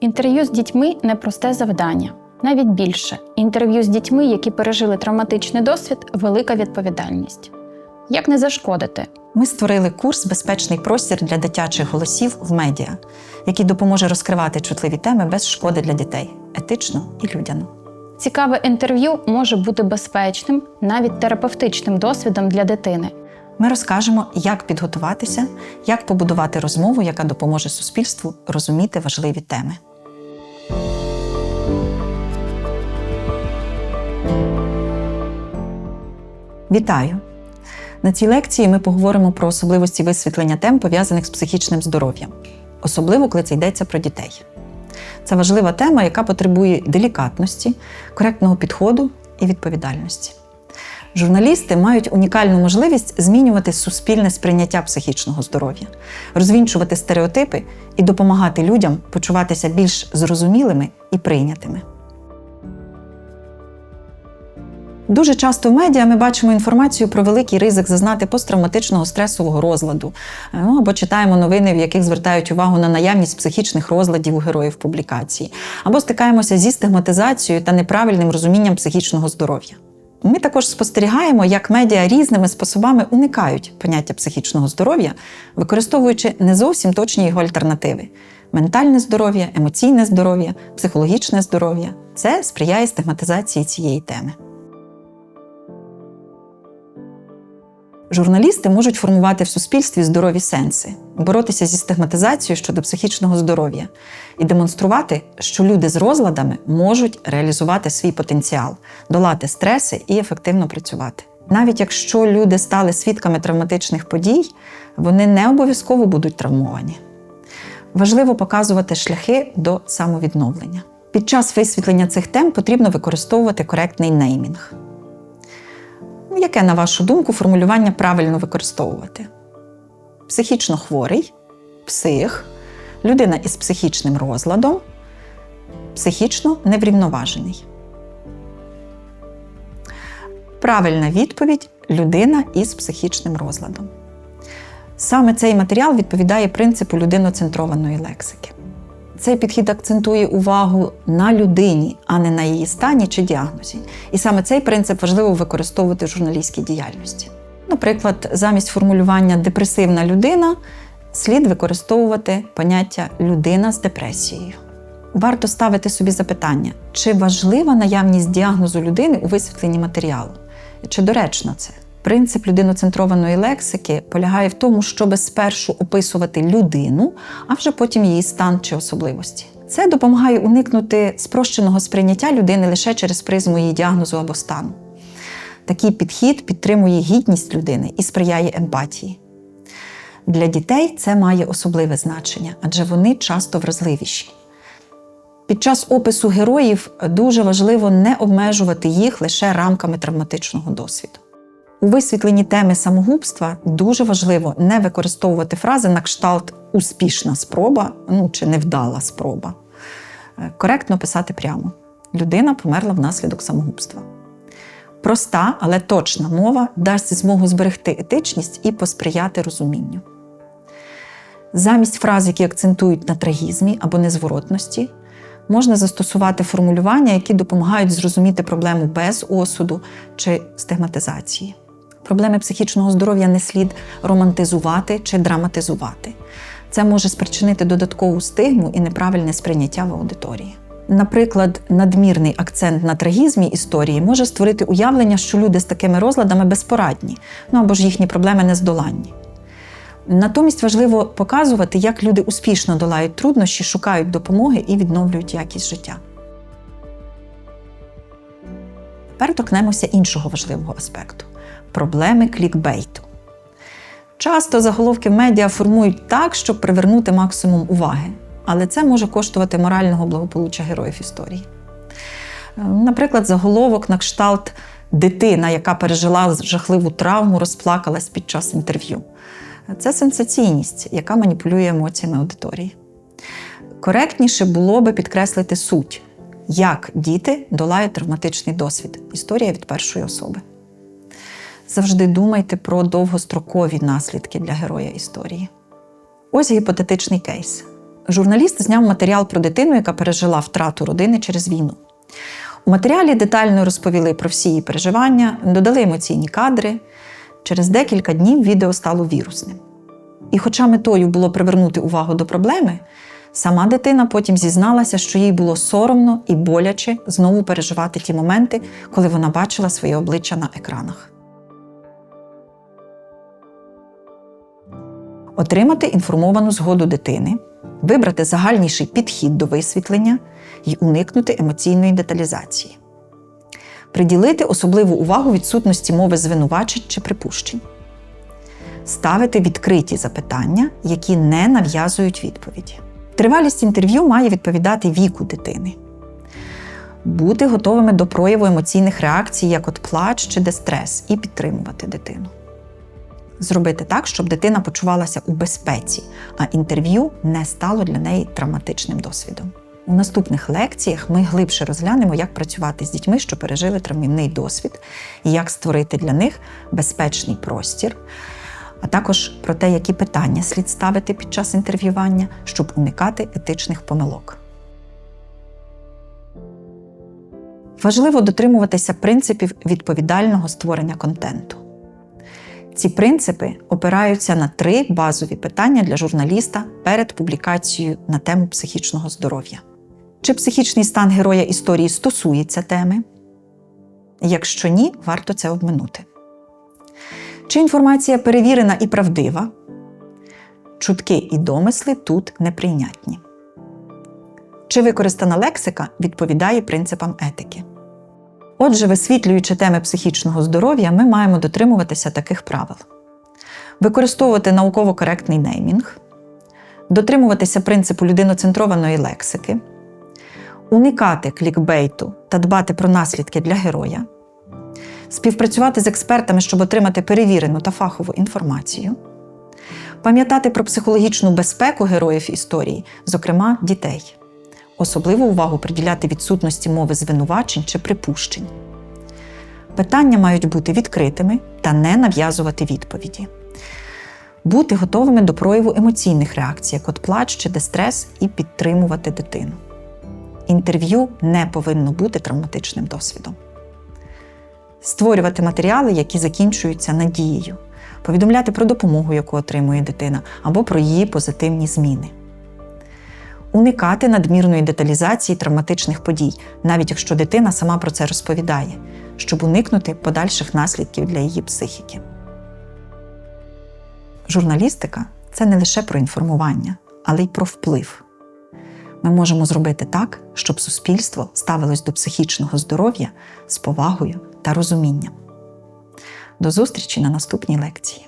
Інтерв'ю з дітьми непросте завдання. Навіть більше інтерв'ю з дітьми, які пережили травматичний досвід, велика відповідальність. Як не зашкодити? Ми створили курс Безпечний простір для дитячих голосів в медіа, який допоможе розкривати чутливі теми без шкоди для дітей, етично і людяно. Цікаве інтерв'ю може бути безпечним, навіть терапевтичним досвідом для дитини. Ми розкажемо, як підготуватися, як побудувати розмову, яка допоможе суспільству розуміти важливі теми. Вітаю! На цій лекції ми поговоримо про особливості висвітлення тем, пов'язаних з психічним здоров'ям, особливо коли це йдеться про дітей. Це важлива тема, яка потребує делікатності, коректного підходу і відповідальності. Журналісти мають унікальну можливість змінювати суспільне сприйняття психічного здоров'я, розвінчувати стереотипи і допомагати людям почуватися більш зрозумілими і прийнятими. Дуже часто в медіа ми бачимо інформацію про великий ризик зазнати посттравматичного стресового розладу, е, ну, або читаємо новини, в яких звертають увагу на наявність психічних розладів у героїв публікації, або стикаємося зі стигматизацією та неправильним розумінням психічного здоров'я. Ми також спостерігаємо, як медіа різними способами уникають поняття психічного здоров'я, використовуючи не зовсім точні його альтернативи: ментальне здоров'я, емоційне здоров'я, психологічне здоров'я. Це сприяє стигматизації цієї теми. Журналісти можуть формувати в суспільстві здорові сенси, боротися зі стигматизацією щодо психічного здоров'я і демонструвати, що люди з розладами можуть реалізувати свій потенціал, долати стреси і ефективно працювати. Навіть якщо люди стали свідками травматичних подій, вони не обов'язково будуть травмовані. Важливо показувати шляхи до самовідновлення. Під час висвітлення цих тем потрібно використовувати коректний неймінг. Ну, Яке, на вашу думку, формулювання правильно використовувати? Психічно хворий, псих, людина із психічним розладом, психічно неврівноважений. Правильна відповідь людина із психічним розладом. Саме цей матеріал відповідає принципу людиноцентрованої лексики. Цей підхід акцентує увагу на людині, а не на її стані чи діагнозі. І саме цей принцип важливо використовувати в журналістській діяльності. Наприклад, замість формулювання депресивна людина слід використовувати поняття людина з депресією. Варто ставити собі запитання, чи важлива наявність діагнозу людини у висвітленні матеріалу, чи доречно це. Принцип людиноцентрованої лексики полягає в тому, щоб спершу описувати людину, а вже потім її стан чи особливості. Це допомагає уникнути спрощеного сприйняття людини лише через призму її діагнозу або стану. Такий підхід підтримує гідність людини і сприяє емпатії. Для дітей це має особливе значення, адже вони часто вразливіші. Під час опису героїв дуже важливо не обмежувати їх лише рамками травматичного досвіду. У висвітленні теми самогубства дуже важливо не використовувати фрази на кшталт успішна спроба ну, чи невдала спроба. Е, Коректно писати прямо: людина померла внаслідок самогубства. Проста, але точна мова дасть змогу зберегти етичність і посприяти розумінню. Замість фраз, які акцентують на трагізмі або незворотності, можна застосувати формулювання, які допомагають зрозуміти проблему без осуду чи стигматизації. Проблеми психічного здоров'я не слід романтизувати чи драматизувати. Це може спричинити додаткову стигму і неправильне сприйняття в аудиторії. Наприклад, надмірний акцент на трагізмі історії може створити уявлення, що люди з такими розладами безпорадні, ну або ж їхні проблеми нездоланні. Натомість важливо показувати, як люди успішно долають труднощі, шукають допомоги і відновлюють якість життя. Тепер іншого важливого аспекту проблеми клікбейту. Часто заголовки в медіа формують так, щоб привернути максимум уваги, але це може коштувати морального благополуччя героїв історії. Наприклад, заголовок на кшталт дитина, яка пережила жахливу травму, розплакалась під час інтерв'ю. Це сенсаційність, яка маніпулює емоціями аудиторії. Коректніше було би підкреслити суть, як діти долають травматичний досвід. Історія від першої особи. Завжди думайте про довгострокові наслідки для героя історії. Ось гіпотетичний кейс. Журналіст зняв матеріал про дитину, яка пережила втрату родини через війну. У матеріалі детально розповіли про всі її переживання, додали емоційні кадри. Через декілька днів відео стало вірусним. І хоча метою було привернути увагу до проблеми, сама дитина потім зізналася, що їй було соромно і боляче знову переживати ті моменти, коли вона бачила своє обличчя на екранах. Отримати інформовану згоду дитини, вибрати загальніший підхід до висвітлення і уникнути емоційної деталізації. Приділити особливу увагу відсутності мови звинувачень чи припущень. Ставити відкриті запитання, які не нав'язують відповіді. Тривалість інтерв'ю має відповідати віку дитини. Бути готовими до прояву емоційних реакцій, як от плач чи дистрес, і підтримувати дитину. Зробити так, щоб дитина почувалася у безпеці, а інтерв'ю не стало для неї травматичним досвідом. У наступних лекціях ми глибше розглянемо, як працювати з дітьми, що пережили травмівний досвід, і як створити для них безпечний простір, а також про те, які питання слід ставити під час інтерв'ювання, щоб уникати етичних помилок. Важливо дотримуватися принципів відповідального створення контенту. Ці принципи опираються на три базові питання для журналіста перед публікацією на тему психічного здоров'я. Чи психічний стан героя історії стосується теми? Якщо ні, варто це обминути. Чи інформація перевірена і правдива? Чутки і домисли тут неприйнятні. Чи використана лексика відповідає принципам етики? Отже, висвітлюючи теми психічного здоров'я, ми маємо дотримуватися таких правил: використовувати науково коректний неймінг, дотримуватися принципу людиноцентрованої лексики, уникати клікбейту та дбати про наслідки для героя, співпрацювати з експертами, щоб отримати перевірену та фахову інформацію, пам'ятати про психологічну безпеку героїв історії, зокрема дітей. Особливу увагу приділяти відсутності мови звинувачень чи припущень. Питання мають бути відкритими та не нав'язувати відповіді. Бути готовими до прояву емоційних реакцій, як от плач чи дистрес, і підтримувати дитину. Інтерв'ю не повинно бути травматичним досвідом. Створювати матеріали, які закінчуються надією, повідомляти про допомогу, яку отримує дитина, або про її позитивні зміни уникати надмірної деталізації травматичних подій, навіть якщо дитина сама про це розповідає, щоб уникнути подальших наслідків для її психіки. Журналістика це не лише про інформування, але й про вплив. Ми можемо зробити так, щоб суспільство ставилось до психічного здоров'я з повагою та розумінням. До зустрічі на наступній лекції.